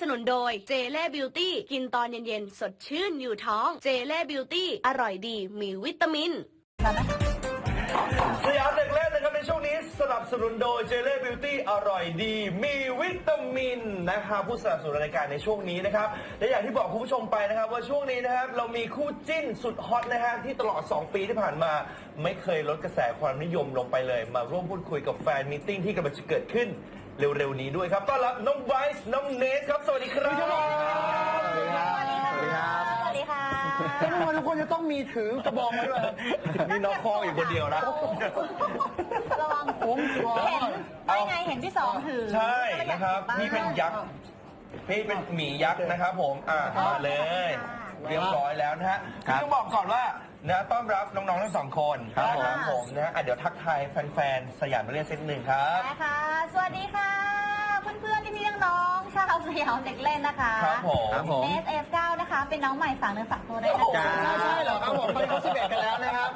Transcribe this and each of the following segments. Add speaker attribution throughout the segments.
Speaker 1: สนุนโดยเจเล่บิวตี้กินตอนเย็นๆ สดชื่นอยู่ท้องเจเล่บิวตี้อร่อยดีมีวิตามิน
Speaker 2: สยามเด็กเล่นนะครับในช่วงนี้สนับสนุนโดยเจเล่บิวตี้อร่อยดี มีวิตามินนะครับผู้สนับสนุนรายการในช่วงนี้นะครับและอย่างที่บอกคุณผู้ชมไปนะครับ ว่าช่วงนี้นะครับเรามีคู่จิ้นสุดฮอตนะฮะที่ตลอด 2 ปีที่ผ่านมา ไม่เคยลดกระแสความนิยมลงไปเลย มาร่วมพูดคุยกับแฟนมิทติ้งที่กำลังจะเกิดขึ้น เร็วๆนี้ด้วยครับต้อนรับน้องไบรซ์น้องเนสครับ สวัสดีครับ
Speaker 3: สวัสดีครับสวัสดีครับ
Speaker 4: สวัสดีค่ะ
Speaker 3: แล้วทำไมทุกคนจะต้องมีถือกระบองมาด้วยครับ
Speaker 2: มีน้องคออยู่คนเดียวนะ
Speaker 4: ระวัง
Speaker 3: ผมขอ
Speaker 4: เห็นไม่ไงเห็นพี่สองถือ
Speaker 2: ใช่นะครับพี่เป็นยักษ์พี่เป็นหมียักษ์นะครับผมอะมาเลย เรียบร้อยแล้วนะฮะ
Speaker 3: ครับ
Speaker 2: ต้องบอกก่อนว่า นะต้อนรับน้องๆทั้งสองคน
Speaker 3: ครับผม
Speaker 2: นะผม นะฮะอะเดี๋ยวทักทายแฟนๆ สยามเรียนเซตหนึ่งครับ
Speaker 4: นะคะสวัสดีค่ะ เพื่อนๆที่พี่น้องๆชาวสยามเด็กเล่นนะคะ
Speaker 2: ครับผม
Speaker 3: ครับผม
Speaker 4: เนสเอฟเก้านะคะ เป็นน้องใหม่ฝากเนื้อฝากตัวด้วยนะ
Speaker 3: จ้า
Speaker 4: คะ
Speaker 3: ใช่เหรอครับผมไปเขาสิบเอ็ดกันแล้วนะครับ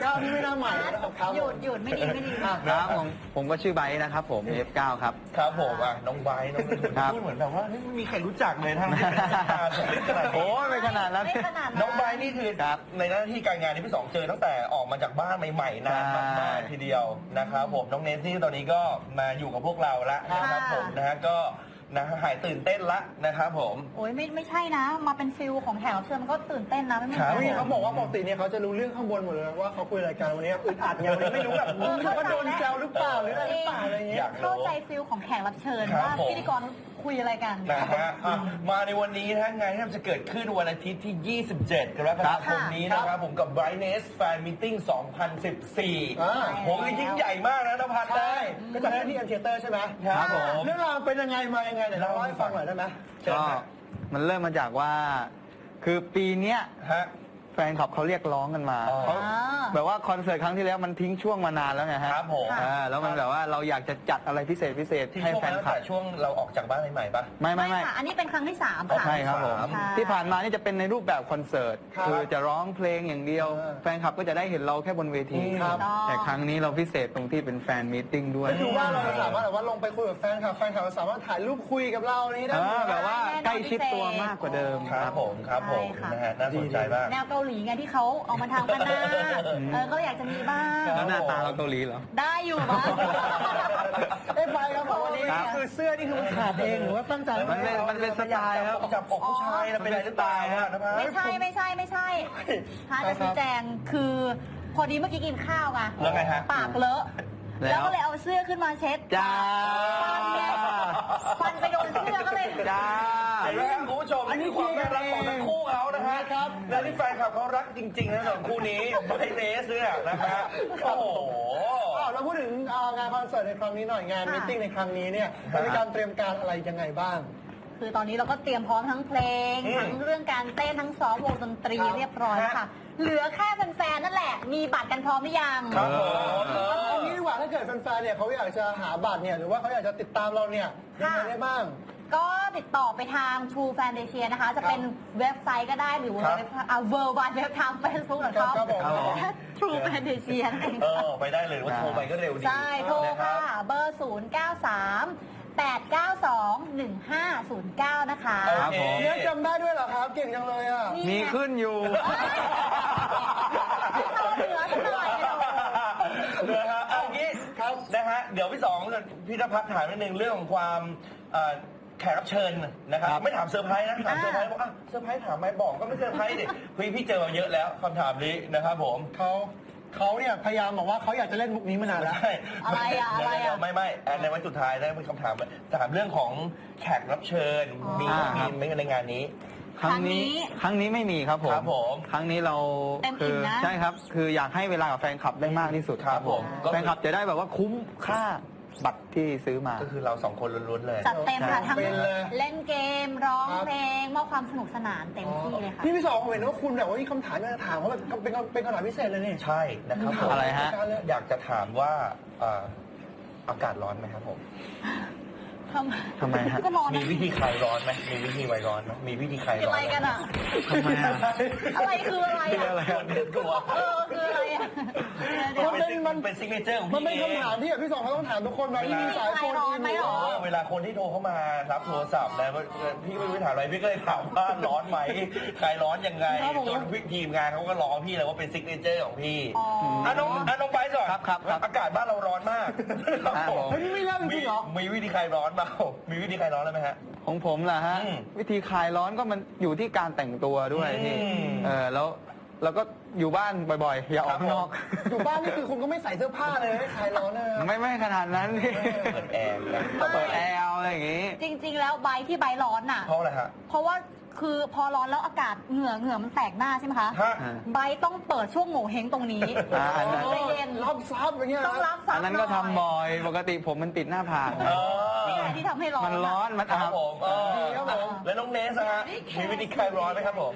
Speaker 3: เก้านี่ไม่น่าใหม่นะครับครับ
Speaker 4: หยุดหยุดไม่ดีไม่ดี
Speaker 3: อะ
Speaker 5: ครับผมผมก็ชื่อไบร์ทนะครับผม F9 ครับ
Speaker 2: ครับผมอะน้องไบร์ทน้อง
Speaker 5: ครับ
Speaker 2: พูดเหมือนแบบว่าเฮ้ยไม่มีใครรู้จักเลยทั้งที่เป็นสตาร์สำเร็จขนาด
Speaker 5: โอ้
Speaker 2: นี้
Speaker 5: ยไม่ขนาดนั้น
Speaker 4: ไม่ขนาดนั้น
Speaker 2: น้องไบร์ทนี่คือ
Speaker 5: ครับ
Speaker 2: ในหน้าที่การงานที่พี่สองเจอตั้งแต่ออกมาจากบ้านใหม่ๆนานมากๆทีเดียวนะครับผมน้องเนสที่ตอนนี้ก็มาอยู่กับพวกเราแล้วนะครับผมนะฮะก็ นะฮะหายตื่นเต้นละนะครับผม
Speaker 4: โอ้ยไม่ไม่ใช่นะ มาเป็นฟิลของแขกรับเชิญมันก็ตื่นเต้นนะไม่เหมือน
Speaker 2: ครั
Speaker 4: กับน
Speaker 3: นี่เขาบอกว่าปกติเนี่ยเขาจะรู้เรื่องข้างบนหมดเลยว่าเขาคุยรายการวันนี้อึดอัดไงวันนี้ไม่รู้แบบไม่รู้ว่าโดนแซวหรือเปล่าหรืออะไรหรือเปล่าอะไรอย่างเงี้
Speaker 2: อยยาก
Speaker 4: เข้าใจฟิลของแขกรับเชิญ
Speaker 2: ครับ
Speaker 4: ว่า
Speaker 2: ผม
Speaker 4: พิธีกรคุยอะไรกัน
Speaker 2: นะฮะอะมาในวันนี้นะฮะงานที่จะเกิดขึ้นวันอาทิตย์ที่ 27 กรกฎาคมนี้นะครับ ผมกับ Brightness Fan Meeting 2014 ผมก็ยิ่งใหญ่มากนะนภัส
Speaker 3: ใช่
Speaker 2: ได้
Speaker 3: ก็จะได้ที่อันเทเตอร์ใช่ไหม
Speaker 2: ครับผม
Speaker 3: เรื่องราวเป็นยังไงมายังไงเดี๋ยวเราเล่าให้ฟังหน่อยได้ไหม
Speaker 2: เชิญ
Speaker 5: ก็
Speaker 2: ฮะ
Speaker 5: มันเริ่มมาจากว่า คือปีเนี้ย
Speaker 2: ฮะ
Speaker 5: แฟนคลับเขาเรียกร้องกันมา
Speaker 2: อ๋อ
Speaker 5: เขาแบบว่าคอนเสิร์ตครั้งที่แล้วมันทิ้งช่วงมานานแล้วไงฮะ
Speaker 2: ครับผม
Speaker 5: อ่าแล้วมันแบบว่าเราอยากจะจัดอะไรพิเศษพิเศษ
Speaker 2: ที่
Speaker 5: ให้
Speaker 2: ช่วง
Speaker 5: แฟน
Speaker 2: นั้น
Speaker 5: คลับ
Speaker 2: แต่ช่วงเราออกจากบ้านใหม่ๆปะ
Speaker 5: ไม่ไม่ไม่
Speaker 4: ค่ะ อันนี้เป็นครั้งที่สาม
Speaker 2: อ๋อ
Speaker 4: ค่ะ
Speaker 5: ใช่ครับผม
Speaker 2: ใช่
Speaker 5: ที่ผ่านมานี่จะเป็นในรูปแบบคอนเสิร์ต
Speaker 3: ครับ
Speaker 5: คือจะร้องเพลงอย่างเดียว
Speaker 3: เออ
Speaker 5: แฟนคลับก็จะได้เห็นเราแค่บนเวที
Speaker 3: ครับ
Speaker 5: แต่ครั้งนี้เราพิเศษตรงที่เป็นแฟนมีตติ้งด้วย
Speaker 3: ก็คือว่าเราสามารถแบบว่าลงไปคุยกับแฟนคลับแฟนคลับสามารถถ่ายรูปคุยกับเรานี้ได้
Speaker 5: เอ
Speaker 3: ไหม
Speaker 5: อแบบว่าใกล้ชิดตัวมากกว่าเดิม
Speaker 2: ครับผมครับผม
Speaker 4: ใช่ค่ะ
Speaker 2: นะฮะน่าสนใจมาก
Speaker 4: แนวเกาหลีไงที่เขาเอามาทางกันหน้าเออก็อยากจะมีบ้าง
Speaker 5: แล้วหน้าตาเราเกาหลีเหรอ
Speaker 4: ได้อยู่บ้าง
Speaker 3: เอ้ยไปครับผมวันนี้
Speaker 5: ครับ
Speaker 3: คือเสื้อนี่คือมันขาดเองหรือว่าตั้งใจ
Speaker 5: มันเป็นมันเป็นสไตล์ครับ
Speaker 2: จับอกผู้ชายนะเป็นอะไรหรือเปล่าฮะนภัส
Speaker 4: ไม่ใช่ไม่ใช่ไม่ใช่ฮะจะชี้แจงคือพอดีเมื่อกี้กินข้าวไง
Speaker 2: แล้วไงฮะ
Speaker 4: ปากเลอะ
Speaker 5: แล้ว
Speaker 4: แล้วก็เลยเอาเสื้อขึ้นมาเช็ด
Speaker 5: จ้า
Speaker 4: ฟันไงฟันไปโดนเสื้อก็เลย
Speaker 5: จ้า
Speaker 2: เห็นไหมครับคุณผู้ชมนี่คือความน่ารักของทั้งคู่เขานะฮะครับ และที่แฟนคลับเขารักจริงๆนะสองคู่นี้ไบรท์เนสเนี่ยนะฮะโอ้โห
Speaker 3: อ้าวเราพูดถึงอ่างานคอนเสิร์ตในครั้งนี้หน่อยงาน
Speaker 4: ค่ะ
Speaker 3: มิทติ้งในครั้งนี้เนี่ยมันมีการเตรียมการอะไรยังไงบ้าง
Speaker 4: คือตอนนี้เราก็เตรียมพร้อมทั้งเพลง
Speaker 2: อืม
Speaker 4: ทั้งเรื่องการเต้นทั้งซ้อมวงดนตรี
Speaker 3: ครับ
Speaker 4: เรียบร้อยแล้วค่ะ เหลือแค่แฟนๆนั่นแหละ มีบัตรกันพร้อมหรือยัง
Speaker 2: ครับผมเอ
Speaker 3: เอา
Speaker 2: อ
Speaker 3: งี้ดีกว่าถ้าเกิดแฟนๆเนี่ยเขาอยากจะหาบัตรเนี่ยหรือว่าเขาอยากจะติดตามเราเนี่ยยังไงได้บ้าง
Speaker 4: ก็ติดต่อไปทาง True Fan a s i a นะคะ จะเป็นเว็บไซต์ก็ได้หรือว่า
Speaker 2: ครับ
Speaker 4: เว็บอ่า w w w เว็บทาง Facebook
Speaker 3: ครั
Speaker 4: com
Speaker 3: บผม
Speaker 4: True Fan a s i a นั่นเอง
Speaker 2: เอ
Speaker 4: ค่ะ
Speaker 2: อไปได้เลยว่าโทรไปก็เร็วดี
Speaker 4: ใช่ โทร
Speaker 2: นะค
Speaker 4: ค่ะ
Speaker 2: รับ
Speaker 4: เบอร์ 0 9 3 8 9 2 1 5 0 9 นะคะ
Speaker 2: โอ
Speaker 5: ครับ
Speaker 2: เค
Speaker 5: ผม
Speaker 3: เนี่ยจำได้ด้วยเหรอครับ เก่งจังเลยอะ
Speaker 5: มีขึ้นอยู่
Speaker 4: เข้าเหนือสักหน่อยเดี๋ยว
Speaker 2: นะฮะเอางี้ครับนะฮะเดี๋ยวพี่สองพี่นภัสถามนิดนึงเรื่องของความเอ่อ แขกรับเชิญนะครับ
Speaker 5: ครับ
Speaker 2: ไม่ถามเซอร์ไพรส์นะถามเซอร์ไพรส์บอกอะเซอร์ไพรส์ถามไม่บอกก็ไม่เซอร์ไพรส์ดิพี่พี่เจอมาเยอะแล้วคำถามนี้นะครับผม
Speaker 3: เขาเขาเนี่ยพยายามบอกว่าเขาอยากจะเล่นมุกนี้มานานแล้ว
Speaker 2: ใช่
Speaker 4: อะไรอะอะไรอะ
Speaker 2: เดี๋ยวๆไม่ไม่อันในวันสุดท้ายได้เป็นคำถามถามเรื่องของแขกรับเชิญมี
Speaker 5: อ่าค
Speaker 2: มี
Speaker 5: รับ
Speaker 2: ไหมในงานนี้
Speaker 5: ครั้งนี้ครั้งนี้ไม่มีครับผม
Speaker 2: ครับผม
Speaker 5: ครั้งนี้เรา
Speaker 4: เต็มอิ่
Speaker 5: คื
Speaker 4: มนะ
Speaker 5: ใช่ครับ คืออยากให้เวลากับแฟนคลับได้มากที่สุด
Speaker 2: ครับผมก็คือ
Speaker 5: แฟนคลับจะได้แบบว่าคุ้มค่า บัตรที่ซื้อมา
Speaker 2: ก็คือเราสองคนล้วนๆเลย
Speaker 4: จัดเต็มค่ะทั้ง
Speaker 3: เป็นเลย
Speaker 4: เล่นเกมร้อง
Speaker 3: ครับ
Speaker 4: เพลงมอบความสนุกสนานเต็มที่เลยค่ะ
Speaker 3: พี่พี่สองผมเห็นว่าคุณแบบว่ามีคำถามอยากจะถามว่าเป็นเป็นเป็นคำถามพิเศษเลยนี่
Speaker 2: ใช่นะครับผม
Speaker 5: อะไรฮะ
Speaker 2: อยากจะถามว่าเอ่ออากาศร้อนไหมครับผม
Speaker 4: ทำไม
Speaker 5: ทำไมฮะ
Speaker 4: ก็ร้อน
Speaker 2: มี
Speaker 4: นะ
Speaker 2: วิธีคลายร้อนไหมมีวิธีไวร้อนไหมมีวิธีคลาย
Speaker 4: เป็น
Speaker 2: ร้อ
Speaker 4: อะไร
Speaker 2: น
Speaker 4: กันอะ
Speaker 5: ทำไมอะ
Speaker 4: อะไรคืออะไรอะ
Speaker 2: คนเดือดตัว
Speaker 4: เออคืออะไรอะเดี๋ยว
Speaker 2: มันเป็นมัน เป็นซิกเนเจอร์ของ
Speaker 3: มัน
Speaker 2: พี่
Speaker 3: เป็น
Speaker 2: เอง
Speaker 3: คำถามที่แบบพี่สองเขาต้องถามทุกคนแบบที่มีสายโฟน
Speaker 4: ใครร้อนไหมหรอ
Speaker 2: เออเวลาคนที่โทรเข้ามารับโทรศัพท์นะพี่ก็ไม่รู้จะถามอะไรพี่ก็เลยถามว่าร้อนไหมใครร้อนยังไงจนพี่ทีมงานเขาก็ร้องพี่เลยว่าเป็นซิกเนเจอร์ของพี่
Speaker 4: อ๋ออ
Speaker 2: อะน้องอะน้องไบร์ทก่อน
Speaker 5: ครับครับครับ
Speaker 2: อากาศบ้านเราร้อนมากครับ
Speaker 5: อะ
Speaker 2: ผม
Speaker 3: เฮ้ยนี่ไม่เล่าจริงๆเหรอ
Speaker 2: มีวิธีคลายร้อนเปล่า มีวิธีคลายร้อนได้ไหมฮะ
Speaker 5: ของผมล่ะฮะ
Speaker 2: อืม
Speaker 5: วิธีคลายร้อนก็มันอยู่ที่การแต่งตัวด้วยพี่
Speaker 2: อืม
Speaker 5: เออแล้วเราก็อยู่บ้านบ่อยๆ อย่าออกข้างนอก
Speaker 3: อยู่บ้านนี่คือคุณก็ไม่ใส่เสื้อผ้าเลยไม่คลายร้อนนะ
Speaker 5: ไม่ไม่ขนาดนั้นพี่
Speaker 2: เปิดแอร์นะ
Speaker 5: เปิดแอร์เอาอะไรอย่างงี้
Speaker 4: จริง ๆ แล้วใบที่ใบร้อนน่ะ
Speaker 2: เพราะอะไรฮะ
Speaker 4: เพราะว่า คือพอร้อนแล้วอากาศเหงื่อเหงื่อมันแตกหน้าใช่ไหมคะ
Speaker 2: ฮะ
Speaker 4: ใบต้องเปิดช่วงโง่เฮงตรงนี้
Speaker 5: อ่า อันนั้น
Speaker 4: ใจเย็น
Speaker 3: รับซับอย่างเงี้ย
Speaker 4: ต้องรับซับ
Speaker 5: อันนั้นก็ทำบ่อย ปกติผมมันติดหน้าผาก
Speaker 2: เออ
Speaker 4: นี่ไงที่ทำให้ร้อน
Speaker 5: มันร้อนมัน
Speaker 2: ค
Speaker 5: อา
Speaker 2: รับบผมเออ
Speaker 3: ครับผม
Speaker 2: แล้วน้องเนสฮะมีวิธีคลายร้อนไหมครับผม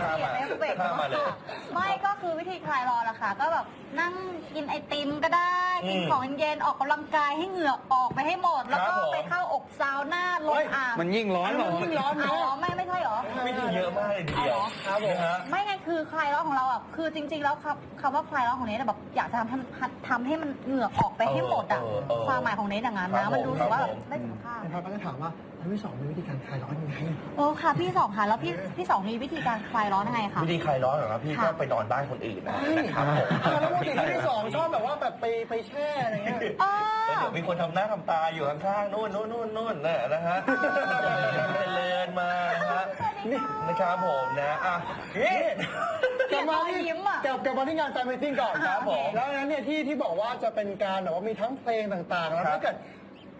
Speaker 2: ข้าม
Speaker 4: เห็น
Speaker 2: มา
Speaker 4: ไหมเบรก
Speaker 2: ข้ามมาเลย
Speaker 4: ไม่ก็คือวิธีคลายร้อนละค่ะ ก็แบบนั่งกินไอติมก็ได้กิน
Speaker 2: อืม
Speaker 4: ของเย็นออกกำลังกายให้เหงื่อออกไปให้หมด แล้วก็
Speaker 2: ครับผม
Speaker 4: ไปเข้าอกซาวน่าลงอ่าง
Speaker 5: มันยิ่งร้อนเหรอ
Speaker 3: ยิ่งร้อน
Speaker 4: อ๋
Speaker 3: นะ
Speaker 4: อไม่ไม่ใช่เหรอ
Speaker 2: วิธีเยอะมากเลยทีเดียว
Speaker 3: ครับผม
Speaker 2: นะฮะ
Speaker 4: ไม่ไงคือคลายร้อนของเราอะคือจริง ๆ แล้วคำคำว่าคลายร้อนของเนทอะแบบอยากจะทำทำทำให้มันเหงื่อออกไปให้หมดอะ
Speaker 2: เออเออ
Speaker 4: ความหมายของเนทอย่างนั้น
Speaker 2: ครั
Speaker 4: นะ
Speaker 3: 嗯
Speaker 2: บผม
Speaker 4: มันรู้สึกว่า
Speaker 2: ครั
Speaker 4: แบบบ
Speaker 2: ผม
Speaker 4: ได้สุขภาพ
Speaker 3: นะครับก็จะถามว่า แล้วพี่สองมีวิธีการคลายร้อนยังไง
Speaker 4: โอ้ค่ะพี่สองค่ะ แล้วพี่พี่สองมีวิธีการคลายร้อนยังไงคะ
Speaker 2: วิธีคลายร้อนเหรอครับพี่
Speaker 4: ค่ะ
Speaker 2: ก็ไปนอนบ้านคนอื่นนะนะครับผม
Speaker 3: แล้วปกติที่พี่สองชอบแบบว่าแบบไปไปแช่อะไรเงี้ย
Speaker 4: เออ
Speaker 2: แล้วเดี๋ยวมีคนทำหน้าทำตาอยู่ข้างๆนู่นนู่นนู่นนู่นนะนะฮะเจริญมานะฮะนะครับผมนะอะนี่
Speaker 3: กลับมาที่
Speaker 4: ยิ้มอะ
Speaker 3: กลับกลับมาที่งานแฟนมิทติ้งก่อน
Speaker 2: ครับผม
Speaker 3: แล้วอันนั้นเนี่ยที่ที่บอกว่าจะเป็นการแบบว่ามีทั้งเพลงต่างๆ แล้ว
Speaker 2: ครับ
Speaker 3: ถ้าเกิด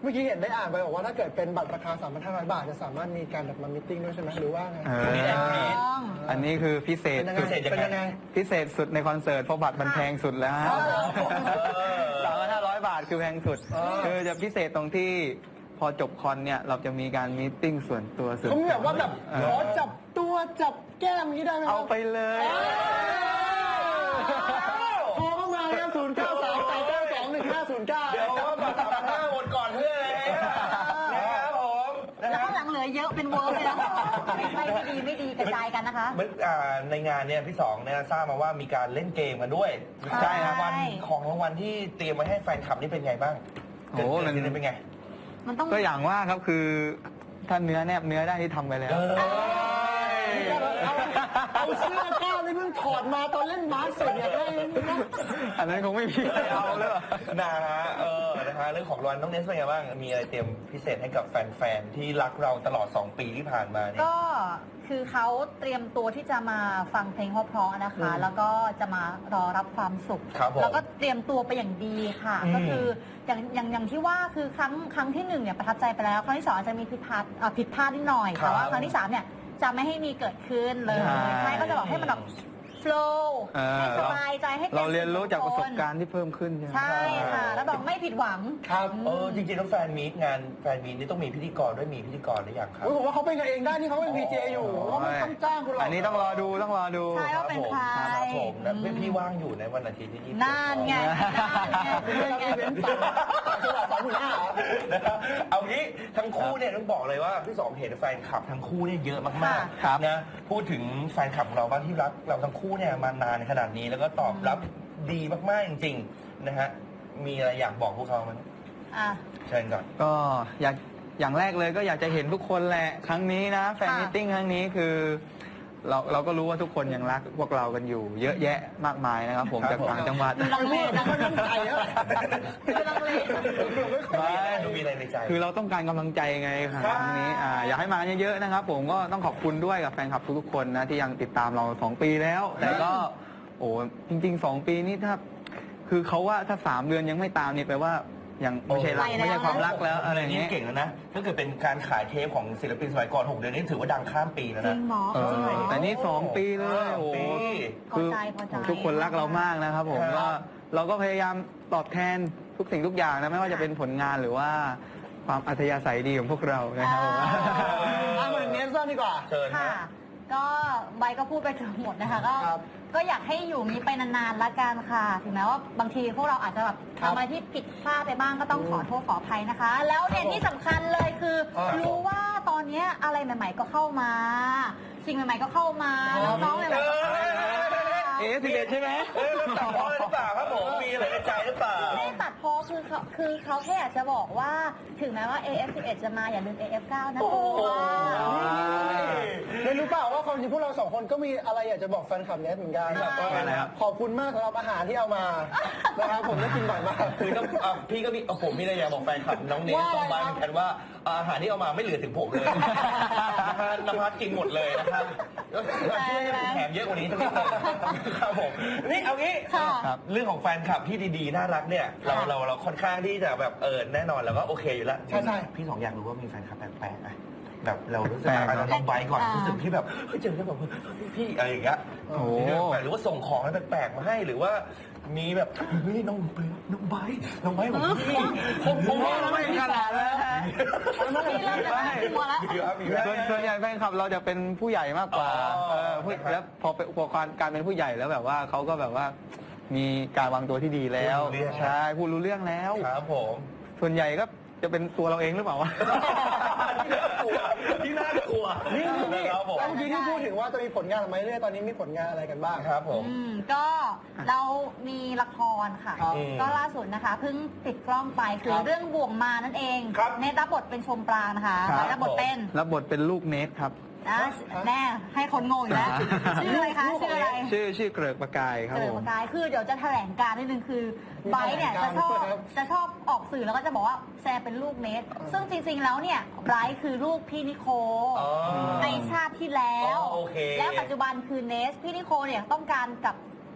Speaker 3: เมื่อกี้เห็นได้อ่านไปบอกว่าถ้าเกิดเป็นบัตรราคา 3,500 บาท จะสามารถมีการแบบมามิทติ้งด้วยใช่ไหมหรือว่าไง
Speaker 5: เออ
Speaker 2: นี่แหละพี่
Speaker 4: ต้อง
Speaker 5: อันนี้คือพิเศษ
Speaker 3: เป็นยังไง
Speaker 5: สุด
Speaker 3: เป็นยังไง
Speaker 5: พิเศษสุดในคอนเสิร์ตเพราะบัตรมันแพงสุดแล้ว
Speaker 3: อ๋อ
Speaker 5: สามพันห้าร้อยบาทคือแพงสุด คือจะพิเศษตรงที่พอจบคอนเนี่ย เราจะมีการมีตติ้งส่วนตัวส่วน
Speaker 3: เขามีแบบว่าแบบ
Speaker 5: เอ
Speaker 3: ขอ
Speaker 5: อ
Speaker 3: จับตัวจับแก้มอย่างนี้ได้ไหมค
Speaker 5: เอา
Speaker 3: รับ
Speaker 5: ไปเลย
Speaker 3: โทรเข้ามาเนี่ย0 9 3 8 9 2 1 5 0 9
Speaker 4: ไม่ไม่ดีไม่ดีกระจายกันนะคะ
Speaker 2: เมื่ออ่าในงานเนี่ยพี่สองเนี่ยทราบมาว่ามีการเล่นเกมกันด้วย
Speaker 4: ใช่
Speaker 2: รางวัลของรางวัลที่เตรียมไว้ให้แฟนคลับนี่เป็นไงบ้าง
Speaker 5: โอ้โห
Speaker 2: เกิด
Speaker 5: มัน
Speaker 2: ขึ้นเป็นไง
Speaker 4: มันต้อง
Speaker 5: ก็อย่างว่าครับคือถ้าเนื้อแนบเนื้อได้ที่ทำไปแล้ว
Speaker 2: เออ
Speaker 3: เอาเอาเสื้อกล้ามที่เพิ่งถอดมาตอนเล่นบาสเสร็จเนี่ยได้นะ
Speaker 5: อันนั้นคงไม่มีใครเอาเลย
Speaker 2: นะฮะเออ นะฮะเรื่องของรางวัลน้องเนสเป็นไงบ้างมีอะไรเตรียมพิเศษให้กับแฟนๆที่รักเราตลอด 2 ปีที่ผ่านมาเนี่ย
Speaker 4: ก็คือเขาเตรียมตัวที่จะมาฟังเพลงเพราะๆนะคะแล้วก็จะมารอรับความสุข
Speaker 2: ครับผม
Speaker 4: แล้วก็เตรียมตัวไปอย่างดีค่ะ
Speaker 2: อืม
Speaker 4: ก็คืออย่างอย่างอย่างที่ว่าคือครั้งครั้งที่หนึ่งเนี่ยประทับใจไปแล้ว ครั้งที่สองอาจจะมีผิดพลาดอ่าผิดพลาดนิดหน่อย
Speaker 2: ครับ
Speaker 4: แต่ว่าครั้งที่สามเนี่ยจะไม่ให้มีเกิดขึ้นเลย
Speaker 5: ใช่
Speaker 4: ใช่ก็จะบอกให้มันแบบ flow
Speaker 5: เออ
Speaker 4: ให้สบายใจให้ต็ม
Speaker 5: เราเรียนรู้จากประสบ
Speaker 4: ทุ
Speaker 5: การณ์ที่เพิ่มขึ้นใช่ไหม
Speaker 4: ใช่ค่ะแล้วบอกไม่ผิดหวัง
Speaker 3: ครับ
Speaker 2: เออจริงๆแล้วแฟนมีตงานแฟนมีตนี่ต้องมีพิธีกรด้วยมีพิธีกรหรือยังครับ
Speaker 3: โอ้ยผมว่าเขาเป็นกันเองได้นี่เขาเป็นพีเจอยู่เขาไม่ต้องจ้างคุณหรอก
Speaker 5: อันนี้ต้องรอดูต้องรอดู
Speaker 4: ใช่ ว่าเป็นใคร
Speaker 2: ครับผมนะพี่พี่ว่างอยู่ในวันอาทิตย์ที่ยี่สิบ
Speaker 4: นั่นไงนั่นไง
Speaker 3: คุณไม่รับอีเวนต์ต่างจังหวัดสามหมื่นห้า
Speaker 2: นะครับเอางี้ทั้งคู่เนี่ยต้องบอกเลยว่าพี่สองเห็นแฟนคลับทั้งคู่เนี่ยเยอะมาก
Speaker 5: ครับ
Speaker 2: ๆนะพูดถึงแฟนคลับของเราบ้างที่รักเราทั้งคู่เนี่ยมานานขนาดนี้แล้วก็ตอบรับดีมากๆจริงๆนะฮะมีอะไรอยากบอกพวกเขาไหม
Speaker 4: อะ
Speaker 2: เชิญก่อน
Speaker 5: ก็อยากอย่างแรกเลยก็อยากจะเห็นทุกคนแหละ ครั้งนี้นะ แฟน
Speaker 4: ค่ะ
Speaker 5: มิทติ้งครั้งนี้คือ เราเราก็รู้ว่าทุกคนยังรักพวกเรากันอยู่ เยอะแยะมากมายนะครับ ผม
Speaker 2: ครับ
Speaker 5: จาก
Speaker 2: ผม
Speaker 5: ต่างจังหวัด
Speaker 4: ลังเลนะ
Speaker 3: เขาตั้งใจแล้ว
Speaker 4: คือลังเล
Speaker 5: ไม่
Speaker 2: ดูมีอะไรในใจ
Speaker 5: คือเราต้องการกำลังใจไงค
Speaker 2: ครั
Speaker 5: รั้
Speaker 2: บ
Speaker 5: งนี้อ่าอยากให้มาเยอะๆนะครับ ผมก็ต้องขอบคุณด้วยกับแฟนคลับทุกๆคนนะที่ยังติดตามเราสองปีแล้ว แต่ก็ โอ้จริงๆสองปีนี่ถ้า คือเขาว่าถ้าสามเดือนยังไม่ตามนี่แปลว่า ยังไม่ใช่รัก
Speaker 4: ไปแล้ว
Speaker 5: ไม่ใช่ความรักแล้วอะไรอย่าง
Speaker 2: นี่
Speaker 5: เงี้ย
Speaker 2: เก่งแล้วนะถ้าเกิดเป็นการขายเทปของศิลปินสมัยก่อน6เดือนนี่ถือว่าดังข้ามปีแล้ว
Speaker 4: จริ
Speaker 2: นะ
Speaker 4: งหมอ
Speaker 5: เออ
Speaker 4: จริงเหรอ
Speaker 5: แต่นี่สองปีเลย
Speaker 2: สอง
Speaker 5: โอ้
Speaker 2: ปี
Speaker 5: คือ
Speaker 4: พอใจพอใจ
Speaker 5: ทุกคนรักเรามากนะครับผม
Speaker 2: ครับ
Speaker 5: ก็เราก็พยายามตอบแทนทุกสิ่งทุกอย่างนะไม่ว่าจะเป็นผลงานหรือว่าความอัธยาศัยดีของพวกเรานะครับผม
Speaker 3: อะมาถึงเนสบ้างดีกว่า
Speaker 2: เชิญ
Speaker 4: ค่ะ
Speaker 2: ฮะ
Speaker 4: ก็ใบก็พูดไปถึงหมดนะคะก็
Speaker 3: ครับ
Speaker 4: ก็อยากให้อยู่นี้ไปนานๆละกันค่ะ ถึงแม้ว่าบางทีพวกเราอาจจะแบบ
Speaker 3: ครับ
Speaker 4: ทำอะไรที่ผิดพลาดไปบ้างก็ต้องขอโทษขออภัยนะคะ แล้วเนี่ยที่สำคัญเลยคือ
Speaker 2: อ่า
Speaker 4: รู้ว่าตอนเนี้ยอะไรใหม่ ๆ ก็เข้ามา สิ่งใหม่ๆก็เข้ามา
Speaker 3: ครับ
Speaker 4: น้องๆใหม่ๆก็เข้ามา
Speaker 5: เอ๊ะสิบเอ็ดใช่ไหม
Speaker 2: เอ้ยเราตัดพ้อหรือเปล่าครับผมมีอะไรในใจหรือเปล่า
Speaker 4: ไม่ได้ตัดพอคือเขาคือเขาแค่อยากจะบอกว่า ถึงแม้ว่า AF11 จะมาอย่าลืม AF9 นะ
Speaker 2: โอ้โห
Speaker 4: ตัว
Speaker 3: เรียนรู้เปล่าว่าความจริงพวกเราสองคนก็มีอะไรอยากจะบอกแฟนคลับเนสเหมือนกันแบบว่า
Speaker 5: อะไรครับ
Speaker 3: ขอบคุณมากสำหรับอาหารที่เอามานะครับผมได้กินบ่อยมาก
Speaker 2: คือต้องอะพี่ก็มีอะผมมีอะไรอยากบอกแฟนคลับน้องเนส
Speaker 3: ว่า
Speaker 2: ต้อง
Speaker 3: อะไร
Speaker 2: บ้าน
Speaker 3: ครับ
Speaker 2: เหมือนกันว่าอะอาหารที่เอามาไม่เหลือถึงผมเลยนะฮะนภัสกินหมดเลยนะครับช่วยแถมเยอะกว่านี้สักนิดนึงครับผมนี่เอางี้
Speaker 4: ค่ะ
Speaker 5: ครับ
Speaker 2: เรื่องของแฟนคลับที่ดีๆ น่ารักเนี่ย เรา
Speaker 4: ค่ะ
Speaker 2: เราเราค่อนข้างที่จะแบบเออแน่นอนแล้วก็โอเคอยู่แล้ว
Speaker 3: ใช่ใช่
Speaker 2: พี่สองอยากรู้ว่ามีแฟนคลับแปลกๆไหม แบบเรารู้สึก
Speaker 5: แปลก
Speaker 2: อาจ
Speaker 5: เหร
Speaker 2: จะ
Speaker 5: อ
Speaker 2: ลองใบก่อน
Speaker 4: อ่ารู้
Speaker 2: รู้สึกที่แบบเฮ้ยเจอแล้วแบบเฮ้ยพี่อะไรอย่างเงี้ย
Speaker 5: โอ้โห
Speaker 2: มีเรื่องแปลกหรือว่าส่งของอะไรแปลกๆมาให้หรือว่ามีแบบเฮ้ยน้องเบลน้องไบร์ทน้องไบร์ทของพี่ผมผมว่า
Speaker 5: ไม่ขนาดนั้นนะ
Speaker 4: นี่เริ่มจะน่ากลัวแล้ว
Speaker 2: มีครับมีครับ
Speaker 5: ส่วนส่วนใหญ่แฟนคลับเราจะเป็นผู้ใหญ่มากกว่า
Speaker 2: อ๋อ
Speaker 5: เออผู้แล้วพอไปพอการการเป็นผู้ใหญ่แล้วแบบว่าเขาก็แบบว่า มีการวางตัวที่ดีแล้ว
Speaker 2: พูดรู้เรื่อง
Speaker 5: ใช่พูดรู้เรื่องแล้ว
Speaker 2: ครับผม
Speaker 5: ส่วนใหญ่ก็ จะเป็นตัวเราเองหรือเปล่าวะ
Speaker 2: ที่น่ากลัวที่น่ากลัว
Speaker 3: นี่นี่นี่
Speaker 2: ครับผม
Speaker 3: แล้วเมื่อกี้ที่พูดถึงว่าจะมีผลงานออกมาเรื่อยๆตอนนี้มีผลงานอะไรกันบ้าง
Speaker 2: ครับผม
Speaker 4: อืมก็เรามีละครค่ะ
Speaker 3: ครับ
Speaker 4: ก็ล่าสุดนะคะเพิ่งติดกล้องไปคือ
Speaker 3: ครับ
Speaker 4: เรื่องบ่วงมานั่นเอง
Speaker 2: ครับ
Speaker 4: เนตรับบทเป็นชมปรางนะคะ
Speaker 5: ครับ
Speaker 4: รับบทเป็น
Speaker 5: รับบทเป็นลูกเนทครับ
Speaker 4: นะแน่ให้คนงงอีกแล้ว
Speaker 5: อ่า
Speaker 4: ชื่ออะไรคะ
Speaker 3: ลูกข
Speaker 4: ชื่
Speaker 3: อง
Speaker 4: ออะไร
Speaker 5: ชื่อชื่อเกริกประกายครับ
Speaker 4: เกิ
Speaker 5: ผ
Speaker 4: ด
Speaker 5: ม
Speaker 4: ประกายคือเดี๋ยวจะแถลงการนิดนึงคือ
Speaker 3: มี
Speaker 4: ไบร์ทเนี่ย
Speaker 3: แถล
Speaker 4: จะ
Speaker 3: ง
Speaker 4: ช
Speaker 3: การ
Speaker 4: อบ
Speaker 3: ด้วยครับ
Speaker 4: จะชอบออกสื่อแล้วก็จะบอกว่าแซมเป็นลูกเนทซึ่งจริงๆแล้วเนี่ยไบรท์คือลูกพี่นิโค
Speaker 2: อ๋อ
Speaker 4: ในชาติที่แล้ว
Speaker 2: อ๋อโอเค
Speaker 4: แล้วปัจจุบันคือเนสพี่นิโคเนี่ยต้องการกลับ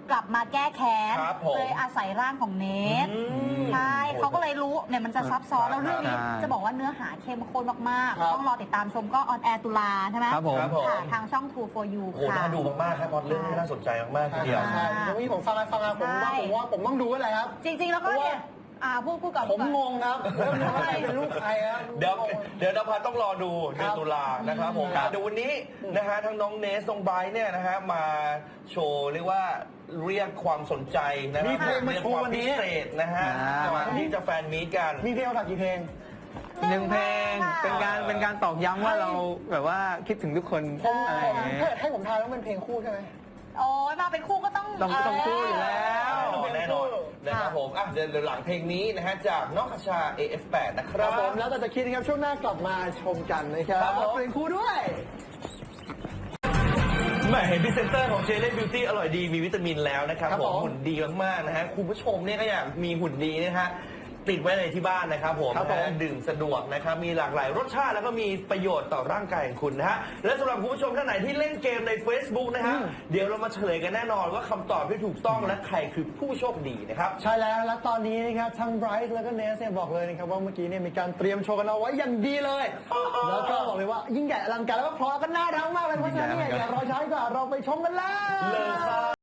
Speaker 4: กลับมาแก้แค้น
Speaker 2: ครับผม
Speaker 4: เลยอาศัยร่างของเนส
Speaker 2: อืม
Speaker 4: ใช่เขาก็เลยรู้เนี่ยมันจะซับซ้อนแล้วเรื่องนี้
Speaker 5: ใช่
Speaker 4: จะบอกว่าเนื้อหาเข้มข้นมาก
Speaker 3: ครับ
Speaker 4: ๆ ต้องรอติดตามชมก็ออนแอร์ตุลาใช่ไหม
Speaker 5: ครับผม
Speaker 2: ครับผม
Speaker 4: ค่ะทางช่อง True for You
Speaker 2: โอ้โห
Speaker 4: ค่ะ
Speaker 2: น่าดูมากๆครับเพราะเรื่องนี้น่าสนใจมากๆที
Speaker 3: ใช่
Speaker 2: เดียว
Speaker 3: ใช่ตรงนี้ผมฟังอะไรฟังอะไรผมว่า
Speaker 4: ใช่
Speaker 3: ผมว่าผมต้องดูอะไรครับ
Speaker 4: จริงๆ แล้วก็เนี่ย อ่าพูดพูดก่อน
Speaker 3: ผม
Speaker 4: พูด
Speaker 3: ง
Speaker 4: ก่อน
Speaker 3: งครับว่าน้องใครเป็นลูกใครครับ
Speaker 2: เดี๋ยวเดี๋ยวนภัสต้องรอดู
Speaker 3: ค
Speaker 2: เดื
Speaker 3: รั
Speaker 2: อบนตุลานะครับผม
Speaker 3: ครับ
Speaker 2: เดี๋ยววันนี้นะฮะทั้งน้องเนสน้องไบร์ทเนี่ยนะฮะมาโชว์เรียกว่าเรียกความสนใจนะค
Speaker 3: มี
Speaker 2: รับ
Speaker 3: เพลงมา
Speaker 2: เรียก
Speaker 3: โชว์
Speaker 2: ความ
Speaker 3: วันนี้
Speaker 2: พิเศษนะฮะ
Speaker 5: อ่า
Speaker 2: ก่อนที่จะแฟนมีตกัน
Speaker 3: มีเพลงมาฝากกี่เพลง
Speaker 5: หนึ่งเพลง
Speaker 4: ค่ะ
Speaker 5: เป็นการเป็นการตอกย้ำว่าเราแบบว่าคิดถึงทุกคน
Speaker 3: ผม
Speaker 5: อะไร
Speaker 3: ผ
Speaker 5: อ
Speaker 3: ม
Speaker 5: ย่างเงี้ย
Speaker 3: ถ้าให้ผมทายว่าเป็นเพลงคู่ใช่ไหม
Speaker 4: โอ้ยมาเป็นคู่ก็ต้อง
Speaker 5: ต้องต้องคู่อยู่แล้ว
Speaker 2: ผมอะเดี๋ยวหลังเพลงนี้นะฮะจากน้องคชา AF8 นะค
Speaker 3: ค
Speaker 2: รั
Speaker 3: รั
Speaker 2: บบ
Speaker 3: ผมแล้วแต่จะคิดนะครับช่วงหน้ากลับมาชมกันนะครับ
Speaker 2: ครับผม
Speaker 3: เพลงคู่ด้วย
Speaker 2: แหม่เห็นพรีเซนเตอร์ของเจเล่บิวตี้อร่อยดีมีวิตามินแล้วนะครับ
Speaker 3: ครับ
Speaker 2: ผม
Speaker 3: ผม
Speaker 2: หุ่นดีมากๆนะฮะคุณผู้ชมเนี่ยก็อยากมีหุ่นดีนะฮะ ติดไว้ในที่บ้านนะครับผม
Speaker 3: ครับผม
Speaker 2: นะฮะดื่มสะดวกนะครับ มีหลากหลายรสชาติแล้วก็มีประโยชน์ต่อร่างกายของคุณนะฮะ และสำหรับคุณผู้ชมท่านไหนที่เล่นเกมใน Facebook นะฮะ เดี๋ยวเรามาเฉลยกันแน่นอนว่าคำตอบที่ถูกต้องและใครคือผู้โชคดีนะครับ
Speaker 3: ใช่แล้วและตอนนี้นะครับทั้งไบรท์แล้วก็เนสเนี่ยบอกเลยนะครับว่าเมื่อกี้เนี่ยมีการเตรียมโชว์กันเอาไว้อย่างดีเลย แล้วก็บอกเลยว่ายิ่งใหญ่อลังการแล้วก็พร้อมกันน่ารักมากเลยเพราะฉะนั้นเนี่ยอย่ารอช้าดีกว่าเราไปชมกันเลย
Speaker 2: เลยครับ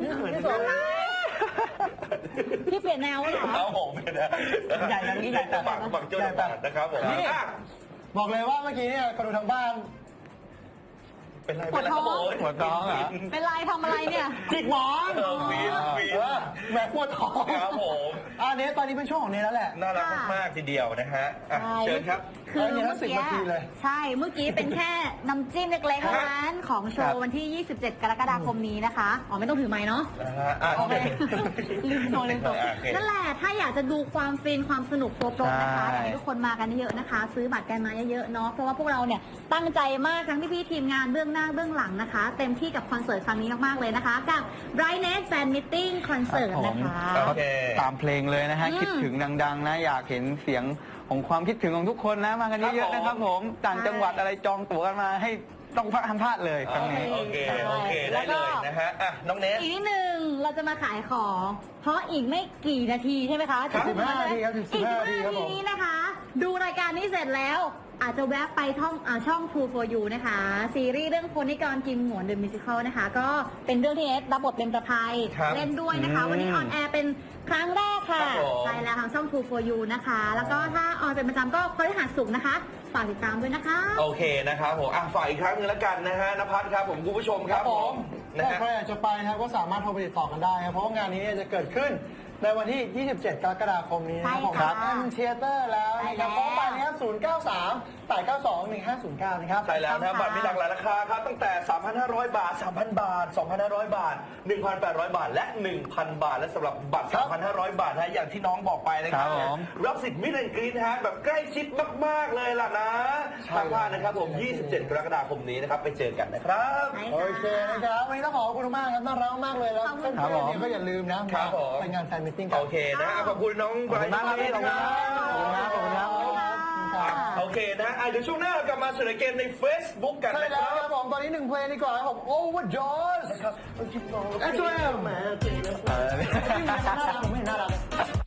Speaker 3: ไหนนี่สอน
Speaker 4: พี่เปลี่ยนแนวเหรอ
Speaker 2: เอาผมเป็นนะ
Speaker 3: ใหญ่แบบนี้ใหญ่แบบ
Speaker 2: ฝั่งฝั่งเจ้าหน้าที่นะครับผม
Speaker 3: นี่
Speaker 2: อะ
Speaker 3: บอกเลยว่าเมื่อกี้เนี่ยคนดูทางบ้าน
Speaker 2: เป็นไรเป็นไรครับผม
Speaker 5: ปวดท้องเหรอ
Speaker 4: เป็นไรทำอะไรเนี่ย
Speaker 3: จิกหมอน
Speaker 2: เออวีนวีน
Speaker 3: เออแหมปวดท้อง
Speaker 2: ครับผม
Speaker 3: อันนี้ตอนนี้เป็นช่วงของเนแล้วแหละ
Speaker 2: น่ารักมากๆทีเดียวนะฮะอะ
Speaker 4: ใช่
Speaker 2: เชิญครับ
Speaker 4: คือ
Speaker 3: เออเนี่ย
Speaker 4: เมื่อ
Speaker 3: สิบ
Speaker 4: กี้
Speaker 3: นาทีเลย
Speaker 4: ใช่เมื่อกี้เป็นแค่น้ำจิ้มเล็กๆเท่านั้นของโช
Speaker 5: ครับ
Speaker 4: ว์วันที่ 27 กรกฎาคมนี้นะคะ อ๋อ ไม่ต้องถือไม้เนาะ
Speaker 2: นะฮะอะ
Speaker 4: โอเคลืมตัวลืมตัว
Speaker 2: อะโอเค
Speaker 4: นั่นแหละ ถ้าอยากจะดูความฟินความสนุกครบรถนะคะ
Speaker 5: ใช่
Speaker 4: อยากให้ทุกคนมากันเยอะๆนะคะ ซื้อบัตรกันมาเยอะๆเนาะเพราะว่าพวกเราเนี่ยตั้งใจมากทั้งพี่ๆทีมงานเบื้องหน้าเบื้องหลังนะคะ เต็มที่กับคอนเสิร์ตครั้งนี้มากๆเลยนะคะกับ Brightness Fan Meeting Concert
Speaker 5: ครับผม
Speaker 4: นะคะ
Speaker 2: โอเค
Speaker 5: ตามเพลงเลยนะฮะ
Speaker 4: อืม
Speaker 5: คิดถึงดังๆนะอยากเห็นเสียงของความคิดถึงของทุกคนนะมากันเยอะๆนะครับผมต่างจังหวัดอะไรจองตั๋วกันมาให้ต้องพักห้ามพลาดเลยครั้งนี้
Speaker 2: โอเค โอเค ได้เลยนะฮะอะน้องเนส
Speaker 4: อีกนิดนึงเราจะมาขายของ เพราะอีกไม่กี่นาทีใช่ไหมคะ
Speaker 2: ครับ
Speaker 3: สิบห้านาทีครับ
Speaker 4: อีก
Speaker 3: สิบห้า
Speaker 4: 15
Speaker 3: นาทีครับ
Speaker 4: นาที
Speaker 3: ผม
Speaker 4: นี้นะคะ ดูรายการนี้เสร็จแล้ว อาจจะแวะไปท่องอาช่อง True for You นะคะ ซีรีส์เรื่องคนนิกรกิมหมวนเดอะมิวสิคลนะคะ ก็เป็นเรื่องที่เอสรับบทเป็นประภัย
Speaker 2: ครับ
Speaker 4: เล่นด้วยนะคะ
Speaker 5: อืม
Speaker 4: วันนี้ออนแอร์เป็นครั้งแรกค่ะ
Speaker 2: ครับผม
Speaker 4: ใช่แล้วทางช่อง True for You นะคะ แล้วก็ถ้าออนเป็นประจำก็พฤหัสศุกร์นะคะฝากติดตามด้วยนะคะ
Speaker 2: โอเคนะครับผมอะฝากอีกครั้งหนึงแล้วกันนะฮะนภัสครับผมคุณผู้ชมครับผมนะ
Speaker 3: ถ้า
Speaker 2: ฮะ
Speaker 3: ใครอยากจะไปนะครับก็สามารถโทรไปติดต่อกันได้ครับเพราะว่างานนี้เนี่ยจะเกิดขึ้น ในวันที่ 27 กรกฎาคมนี้นะครับของ
Speaker 4: ใช่ค่ะ
Speaker 3: แอมเทเตอร์แล้วนะครับ
Speaker 4: ใช่แล้ว
Speaker 3: โทรไปนะครับ093 892 1509นะครับ
Speaker 2: ใช่แล้วนะครับบัตรมีหลากหลายราคาครับตั้งแต่ 3,500 บาท 3,000 บาท 2,500 บาท 1,800 บาท และ 1,000 บาท และสำหรับบัตร
Speaker 3: ครับ
Speaker 2: 3,500 บาทนะอย่างที่น้องบอกไปนะครับ
Speaker 5: ครับผม
Speaker 2: รับสิทธิ์มิดแอนกรีนนะฮะแบบใกล้ชิดมาก ๆ เลยล่ะนะทางพลาดนะครับผม 27 กรกฎาคมนี้นะครับไปเจอกันนะครับ
Speaker 4: ใช่
Speaker 3: โอ
Speaker 4: ค่ะ
Speaker 3: เคนะครับวันนี้ต้องขอบคุณมากครับน่ารักมากเลยแล้ว
Speaker 4: ขอบคุ
Speaker 3: เพื่อ
Speaker 4: ณ
Speaker 3: นๆเนี่ยก็อย่าลืมนะครับ
Speaker 2: ผม
Speaker 3: ไปงานแฟนมิทติ้งกัน
Speaker 2: โอเคนะฮะขอบคุณน้องไบรท์
Speaker 5: ขอบคุณมากครับพี่ขอบคุณครับขอบคุณครับ ขอบคุณครับ
Speaker 3: ครับ
Speaker 2: โอเคนะอะเดี๋ยวช่วงหน้าเรากลับมาเฉลยเกมใน Facebook กัน
Speaker 3: ใช่
Speaker 2: นะค
Speaker 3: แล้ว
Speaker 2: รับ
Speaker 3: ครับผมตอนนี้หนึ่งเพลงดีกว่าครับผม Overdose นะครับ XOM น่ารักผมไม่เห็นน่ารัก